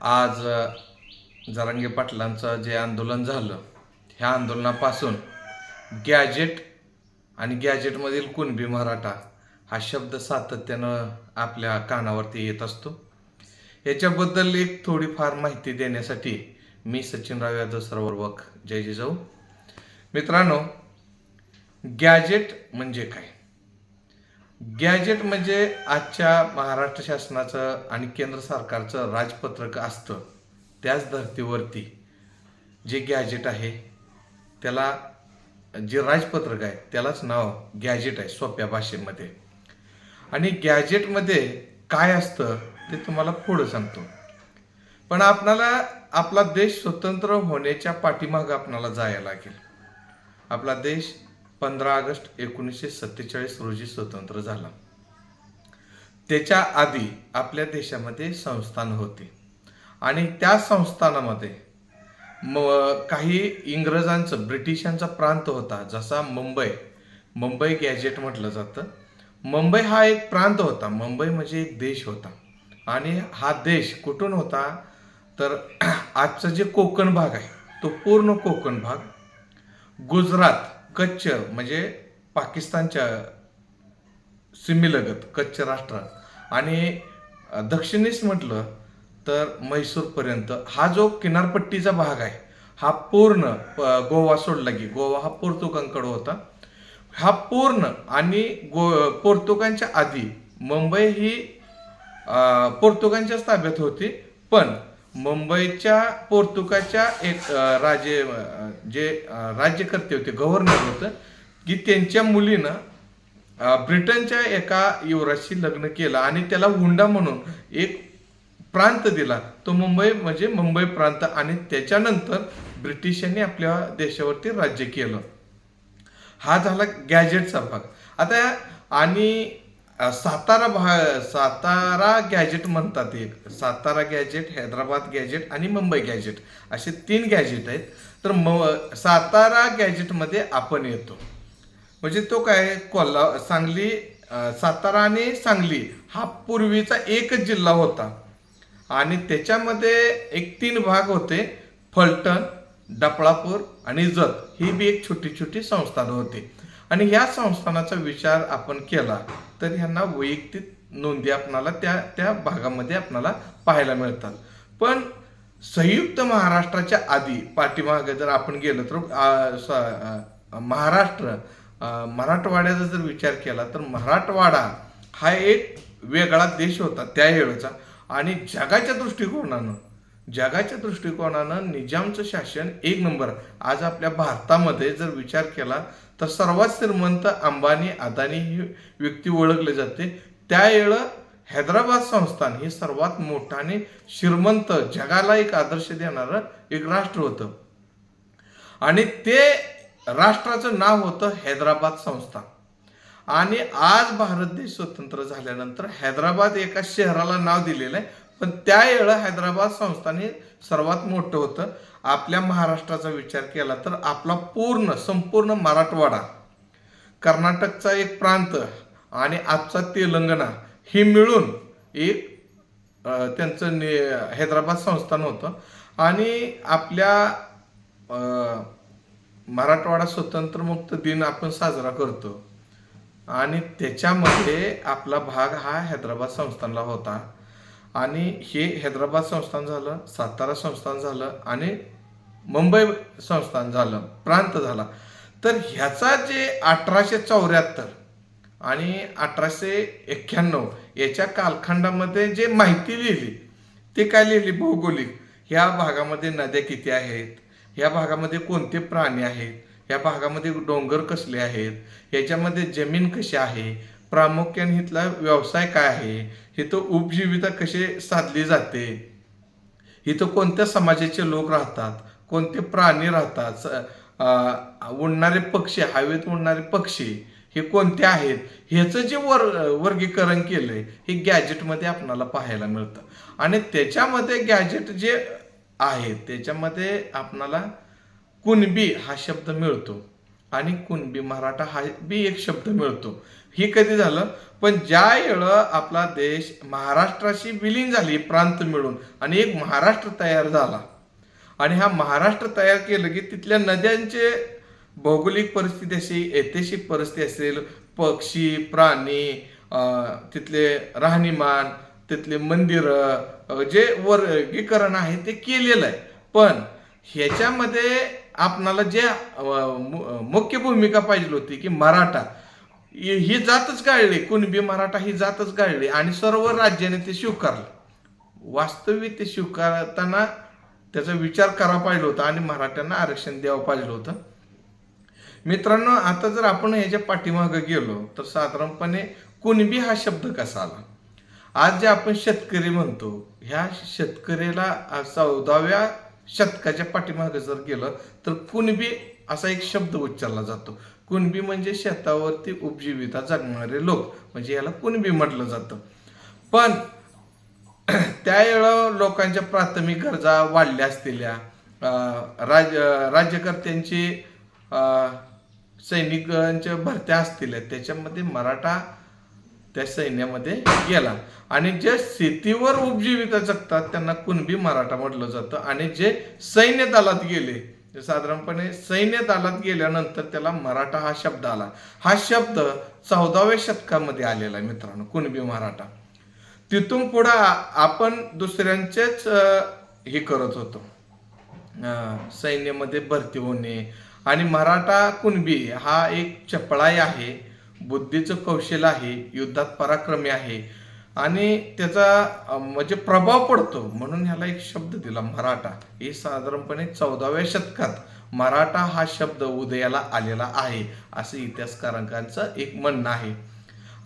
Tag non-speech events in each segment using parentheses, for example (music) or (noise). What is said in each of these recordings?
आज जरांगे पाटलांचं जे आंदोलन झालं ह्या आंदोलनापासून गॅजेट आणि गॅजेटमधील कुणबी मराठा हा शब्द सातत्यानं आपल्या कानावरती येत असतो. याच्याबद्दल एक थोडीफार माहिती देण्यासाठी मी सचिनराव यादव सर्वक जय जिजाऊ. मित्रांनो गॅजेट म्हणजे काय? गॅजेट म्हणजे आजच्या महाराष्ट्र शासनाचं आणि केंद्र सरकारचं राजपत्रक असतं. त्याच धर्तीवरती जे गॅजेट आहे त्याला जे राजपत्रक आहे त्यालाच नाव गॅजेट आहे सोप्या भाषेमध्ये. आणि गॅजेटमध्ये काय असतं ते तुम्हाला पुढं सांगतो. पण आपणाला आपला देश स्वतंत्र होण्याच्या पाठीमागं आपणाला जायला लागेल. आपला देश पंधरा ऑगस्ट एकोणीसशे सत्तेचाळीस रोजी स्वतंत्र झाला. त्याच्या आधी आपल्या देशामध्ये संस्थान होते. आणि त्या संस्थानामध्ये म काही इंग्रजांचं ब्रिटिशांचा प्रांत होता जसा मुंबई. मुंबई गॅजेट म्हटलं जातं. मुंबई हा एक प्रांत होता. मुंबई म्हणजे एक देश होता. आणि हा देश कुठून होता? तर (clears throat) आजचं जे कोकण भाग आहे तो पूर्ण कोकण भाग गुजरात कच्छ म्हणजे पाकिस्तानच्या सीमेलगत कच्छ राष्ट्र आणि दक्षिणेस म्हटलं तर म्हैसूरपर्यंत. हा जो किनारपट्टीचा भाग आहे हा पूर्ण प- गोवा सोडला की गोवा हा पोर्तुगांकडं होता. हा पूर्ण आणि गो पोर्तुगांच्या आधी मुंबई ही पोर्तुगांच्याच ताब्यात होती. पण मुंबईच्या पोर्तुगाच्या एक राजे जे राज्यकर्ते होते गव्हर्नर होतं की त्यांच्या मुलीनं ब्रिटनच्या एका युवराजशी लग्न केलं आणि त्याला हुंडा म्हणून एक प्रांत दिला. तो मुंबई म्हणजे मुंबई प्रांत आणि त्याच्यानंतर ब्रिटिशांनी आपल्या देशावरती राज्य केलं. हा झाला गॅजेटचा भाग. आता आणि सातारा भा सातारा गॅजेट म्हणतात एक. सातारा गॅजेट हैदराबाद गॅजेट आणि मुंबई गॅजेट असे तीन गॅजेट आहेत. तर म सातारा गॅजेटमध्ये आपण येतो. म्हणजे तो काय? कोल्हा सांगली सातारा आणि सांगली हा पूर्वीचा एकच जिल्हा होता. आणि त्याच्यामध्ये एक तीन भाग होते. फलटण डपळापूर आणि जत. ही बी एक छोटी छोटी संस्थानं होती. आणि ह्या संस्थानाचा विचार आपण केला तर ह्यांना वैयक्तिक नोंदी आपणाला त्या त्या भागामध्ये आपणाला पाहायला मिळतात. पण संयुक्त महाराष्ट्राच्या आधी पाठीमागे जर आपण गेलो तर महाराष्ट्र मराठवाड्याचा जर विचार केला तर मराठवाडा हा एक वेगळा देश होता त्या वेळेचा आणि जगाच्या दृष्टिकोनानं जगाच्या दृष्टिकोनानं निजामचं शासन एक नंबर. आज आपल्या भारतामध्ये जर विचार केला तर सर्वात श्रीमंत अंबानी अदानी ही व्यक्ती ओळखले जाते. त्यावेळं हैदराबाद संस्थान हे सर्वात मोठं आणि श्रीमंत जगाला एक आदर्श देणारं एक राष्ट्र होतं. आणि ते राष्ट्राचं नाव होतं हैदराबाद संस्थान. आणि आज भारत देश स्वतंत्र झाल्यानंतर हैदराबाद एका शहराला नाव दिलेलं आहे. पण त्यावेळेला हैदराबाद संस्थान हे सर्वात मोठं होतं. आपल्या महाराष्ट्राचा विचार केला तर आपला पूर्ण संपूर्ण मराठवाडा कर्नाटकचा एक प्रांत आणि आजचा तेलंगणा हे मिळून एक त्यांचं नि हैदराबाद संस्थान होतं. आणि आपल्या मराठवाडा स्वतंत्र मुक्त दिन आपण साजरा करतो. आणि त्याच्यामध्ये आपला भाग हा हैदराबाद संस्थानला होता. आणि हे हैदराबाद संस्थान झालं सातारा संस्थान झालं आणि मुंबई संस्थान झालं प्रांत झाला. तर ह्याचा जे अठराशे चौऱ्याहत्तर आणि अठराशे एक्क्याण्णव याच्या कालखंडामध्ये जे माहिती लिहिली ते काय लिहिली? भौगोलिक. ह्या भागामध्ये नद्या किती आहेत? ह्या भागामध्ये कोणते प्राणी आहेत? या भागामध्ये डोंगर कसले आहेत? याच्यामध्ये जमीन कशी आहे? प्रामुख्याने इथला व्यवसाय काय आहे? इथं उपजीविका कशी साधली जाते? इथं कोणत्या समाजाचे लोक राहतात? कोणते प्राणी राहतात? उडणारे पक्षी हवेत उडणारे पक्षी हे कोणते आहेत? ह्याचं जे वर वर्गीकरण केलंय हे गॅजेटमध्ये आपणाला पाहायला मिळतं. आणि त्याच्यामध्ये गॅजेट जे आहे त्याच्यामध्ये आपणाला कुणबी हा शब्द मिळतो. आणि कुणबी मराठा हा बी एक शब्द मिळतो. हे कधी झालं? पण ज्या वेळं आपला देश महाराष्ट्राशी विलीन झाली प्रांत मिळून आणि एक महाराष्ट्र तयार झाला. आणि हा महाराष्ट्र तयार केलं की तिथल्या नद्यांचे भौगोलिक परिस्थिती असेल ऐतिहासिक परिस्थिती असेल पक्षी प्राणी तिथले राहणीमान तिथले मंदिरं जे वर्गीकरण आहे ते केलेलं आहे. पण ह्याच्यामध्ये आपणाला जे मुख्य भूमिका पाहिजे होती की मराठा. ही जातच गाळली कुणबी मराठा ही जातच गाळली आणि सर्व राज्याने ते स्वीकारलं. वास्तविक ते स्वीकारताना त्याचा विचार करा पाहिजे होता आणि मराठ्यांना आरक्षण द्यावं पाहिजे होतं. मित्रांनो आता जर आपण ह्याच्या पाठीमागं गेलो तर साधारणपणे कुणबी हा शब्द कसा आला? आज जे आपण शेतकरी म्हणतो ह्या शेतकऱ्याला चौदाव्या शतकाच्या पाठीमागे जर गेलं तर कुणबी असा एक शब्द उच्चारला जातो. कुणबी म्हणजे शेतावरती उपजीविका जगणारे लोक म्हणजे याला कुणबी म्हटलं जातं. पण (clears throat) त्यावेळेला लोकांच्या प्राथमिक गरजा वाढल्या असलेल्या राज राज्यकर्त्यांची सैनिकांच्या भरत्या असतील त्याच्यामध्ये मराठा त्या सैन्यामध्ये गेला. आणि जे शेतीवर उपजीविका जगतात त्यांना कुणबी मराठा म्हटलं जातं. आणि जे सैन्य दलात गेले साधारणपणे सैन्य दलात गेल्यानंतर त्याला मराठा हा शब्द आला. हा शब्द चौदाव्या शतकामध्ये आलेला आहे मित्रांनो कुणबी मराठा. तिथून पुढं आपण दुसऱ्यांचेच हे करत होतो. सैन्यामध्ये भरती होणे. आणि मराठा कुणबी हा एक चपळाई आहे. बुद्धीचं कौशल्य आहे युद्धात पराक्रमी आहे आणि त्याचा म्हणजे प्रभाव पडतो. म्हणून ह्याला एक शब्द दिला मराठा. हे साधारणपणे चौदाव्या शतकात मराठा हा शब्द उदयाला आलेला आहे असं इतिहासकारांचं एक म्हणणं आहे.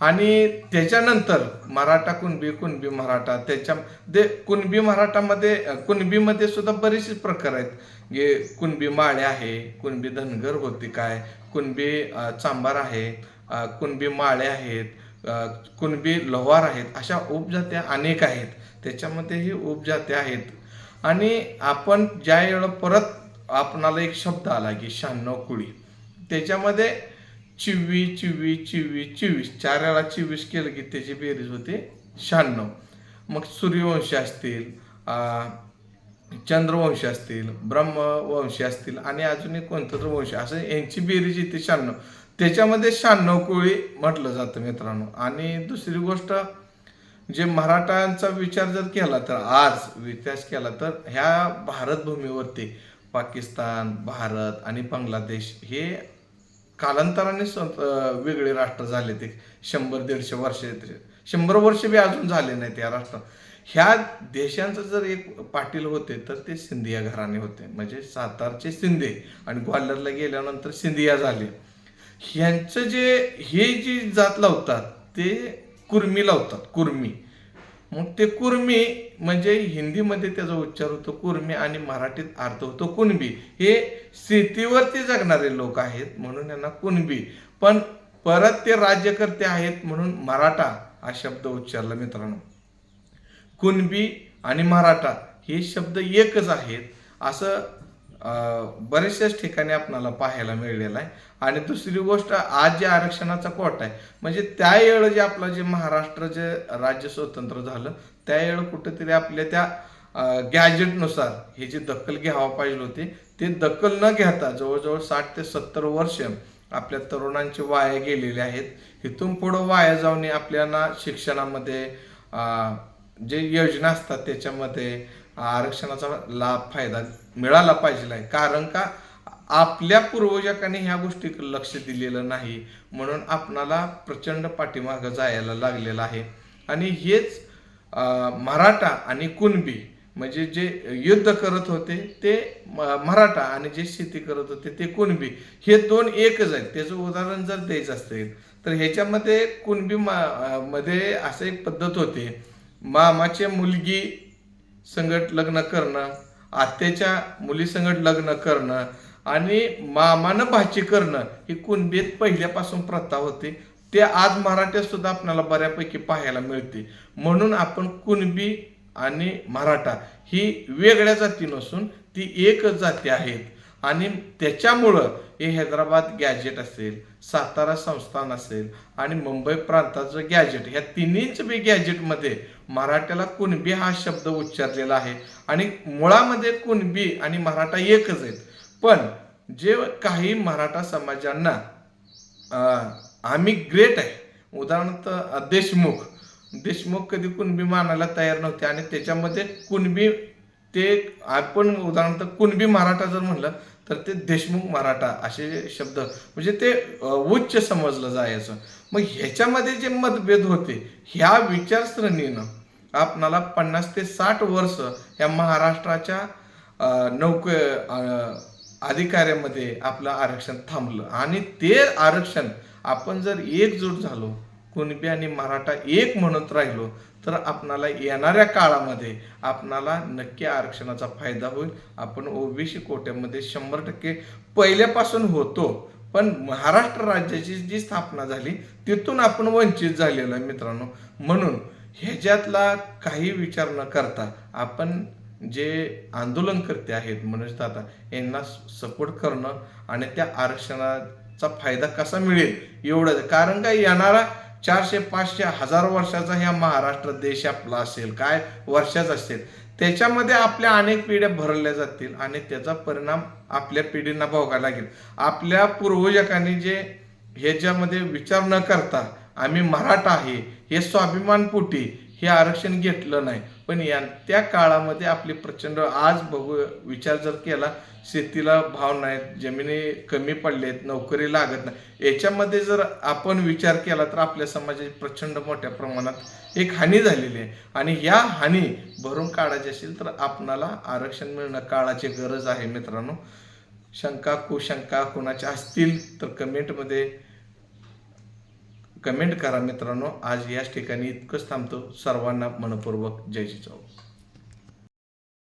आणि त्याच्यानंतर मराठा कुणबी कुणबी मराठा त्याच्या ते कुणबी मराठामध्ये कुणबीमध्ये सुद्धा बरेचसे प्रकार आहेत. जे कुणबी माळे आहे कुणबी धनगर होती काय कुणबी चांबार आहे कुणबी माळे आहेत कुणबी लोहार आहेत अशा उपजात्या अनेक आहेत. त्याच्यामध्येही उपजात्या आहेत. आणि आपण ज्या वेळेला परत आपणाला एक शब्द आला की शहाण्णव कुळी. त्याच्यामध्ये चिवी चिवी चिवी चिवीस. चार वेळा केलं की त्याची बेरीज होते शहाण्णव. मग सूर्यवंशी असतील चंद्रवंशी असतील ब्रह्मवंशी असतील आणि अजून एक कोणतं तर वंश असं यांची बेरीज येते शहाण्णव. त्याच्यामध्ये शहाण्णव कोळी म्हटलं जातं मित्रांनो. आणि दुसरी गोष्ट जे मराठांचा विचार जर केला तर आज इतिहास केला तर ह्या भारतभूमीवरती पाकिस्तान भारत आणि बांगलादेश हे कालांतराने वेगळे राष्ट्र झाले ते. शंभर दीडशे वर्ष शंभर वर्ष बी अजून झाले नाहीत या राष्ट्र. ह्या देशांचं जर एक पाटील होते तर ते सिंधिया घराणे होते. म्हणजे सातारचे सिंधे आणि ग्वाल्हेरला गेल्यानंतर सिंधिया झाले. ह्यांचं जे हे जी जात लावतात ते कुर्मी लावतात. कुर्मी. मग ते कुर्मी म्हणजे हिंदीमध्ये त्याचा उच्चार होतो कुर्मी आणि मराठीत अर्थ होतो कुणबी. हे स्थितीवरती जगणारे लोक आहेत म्हणून यांना कुणबी. पण परत ते राज्यकर्ते आहेत म्हणून मराठा हा शब्द उच्चारला मित्रांनो. कुणबी आणि मराठा हे शब्द एकच आहेत. असं बरेचशाच ठिकाणी आपणाला पाहायला मिळलेला आहे. आणि दुसरी गोष्ट आज जे आरक्षणाचा कोट आहे म्हणजे त्यावेळेला जे आपलं जे महाराष्ट्र जे राज्य स्वतंत्र झालं त्यावेळेला कुठेतरी आपल्या त्या गॅजेटनुसार हे जी दखल घ्यावा पाहिजे होती ते दखल न घेता जवळजवळ साठ ते सत्तर वर्ष आपल्या तरुणांचे वाया गेलेले आहेत. इथून पुढं वाया जाऊन आपल्याला शिक्षणामध्ये जे योजना असतात त्याच्यामध्ये आरक्षणाचा लाभ फायदा मिळाला पाहिजे आहे. कारण का? आपल्या पूर्वजांनी ह्या गोष्टीकडे लक्ष दिलेलं नाही. म्हणून आपणाला प्रचंड पाठीमागं जायला लागलेलं आहे. आणि हेच मराठा आणि कुणबी म्हणजे जे युद्ध करत होते ते म- मराठा आणि जे शेती करत होते ते कुणबी. हे दोन एकच आहेत. त्याचं उदाहरण जर द्यायचं असेल तर ह्याच्यामध्ये कुणबी मा- मध्ये असं एक पद्धत होते. मामाची मुलगी संगट लग्न करणं आत्याच्या मुलीसंगट लग्न करणं आणि मामानं भाची करणं ही कुणबीत पहिल्यापासून प्रथा होती. ते आज मराठ्यात सुद्धा आपल्याला बऱ्यापैकी पाहायला मिळते. म्हणून आपण कुणबी आणि मराठा ही वेगळ्या जाती नसून ती एकच जाती आहेत. आणि त्याच्यामुळं हे हैदराबाद गॅजेट असेल सातारा संस्थान असेल आणि मुंबई प्रांताचं गॅजेट ह्या तिन्हीच बी गॅजेटमध्ये मराठ्याला कुणबी हा शब्द उच्चारलेला आहे. आणि मुळामध्ये कुणबी आणि मराठा एकच आहेत. पण जे काही मराठा समाजांना आम्ही ग्रेट आहे. उदाहरणार्थ देशमुख. देशमुख कधी कुणबी मानायला तयार नव्हते आणि त्याच्यामध्ये कुणबी ते आपण उदाहरणार्थ कुणबी मराठा जर म्हणलं तर ते देशमुख मराठा असे शब्द म्हणजे ते उच्च समजलं जायचं. मग ह्याच्यामध्ये जे मतभेद होते ह्या विचारसरणीनं आपणाला पन्नास ते साठ वर्ष या महाराष्ट्राच्या नौक अधिकाऱ्यामध्ये आपलं आरक्षण थांबलं. आणि ते आरक्षण आपण जर एकजूट झालो कुणबी आणि मराठा एक म्हणत राहिलो तर आपणाला येणाऱ्या काळामध्ये आपणाला नक्की आरक्षणाचा फायदा होईल. आपण ओबीसी कोट्यामध्ये शंभर टक्के पहिल्यापासून होतो. पण महाराष्ट्र राज्याची जी स्थापना झाली तिथून आपण वंचित झालेलो आहे मित्रांनो. म्हणून ह्याच्यातला काही विचार न करता आपण जे आंदोलनकर्ते आहेत मनोज दादा यांना सपोर्ट करणं आणि त्या आरक्षणाचा फायदा कसा मिळेल एवढंच कारण काय येणारा चारशे पाचशे हजार वर्षाचा ह्या महाराष्ट्र देश आपला असेल काय वर्षाचा असेल त्याच्यामध्ये आपल्या अनेक पिढ्या भरल्या जातील आणि त्याचा परिणाम आपल्या पिढींना भोगायला लागेल. आपल्या पूर्वजकांनी जे ह्याच्यामध्ये विचार न करता आम्ही मराठा आहे हे स्वाभिमानपोटी हे आरक्षण घेतलं नाही. पण या त्या काळामध्ये आपली प्रचंड आज बघू विचार जर केला शेतीला भाव नाहीत जमिनी कमी पडलेत नोकरी लागत नाही. याच्यामध्ये जर आपण विचार केला तर आपल्या समाजाची प्रचंड मोठ्या प्रमाणात एक हानी झालेली आहे. आणि या हानी भरून काढायची असेल तर आपणाला आरक्षण मिळणं काळाची गरज आहे मित्रांनो. शंका कुशंका कुणाच्या असतील तर कमेंटमध्ये कमेंट करा मित्रांनो. आज याच ठिकाणी इतकंच थांबतो. सर्वांना मनपूर्वक जय जिजाऊ